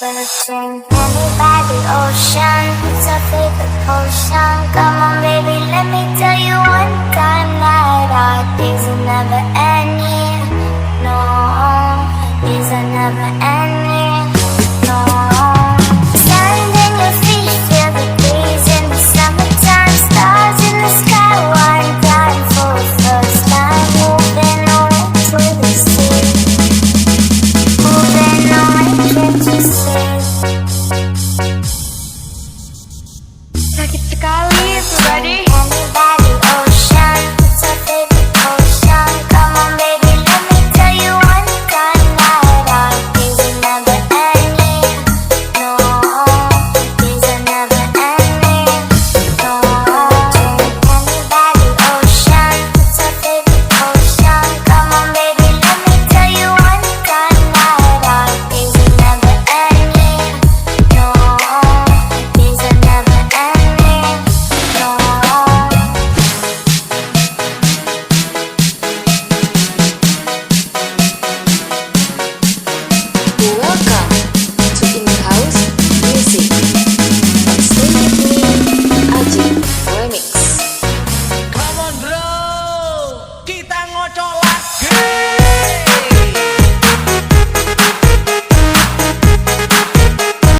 Between Penny by the ocean, it's our favorite potion. Come on, baby, let me tell you one time that our days are never ending. No, these are never ending.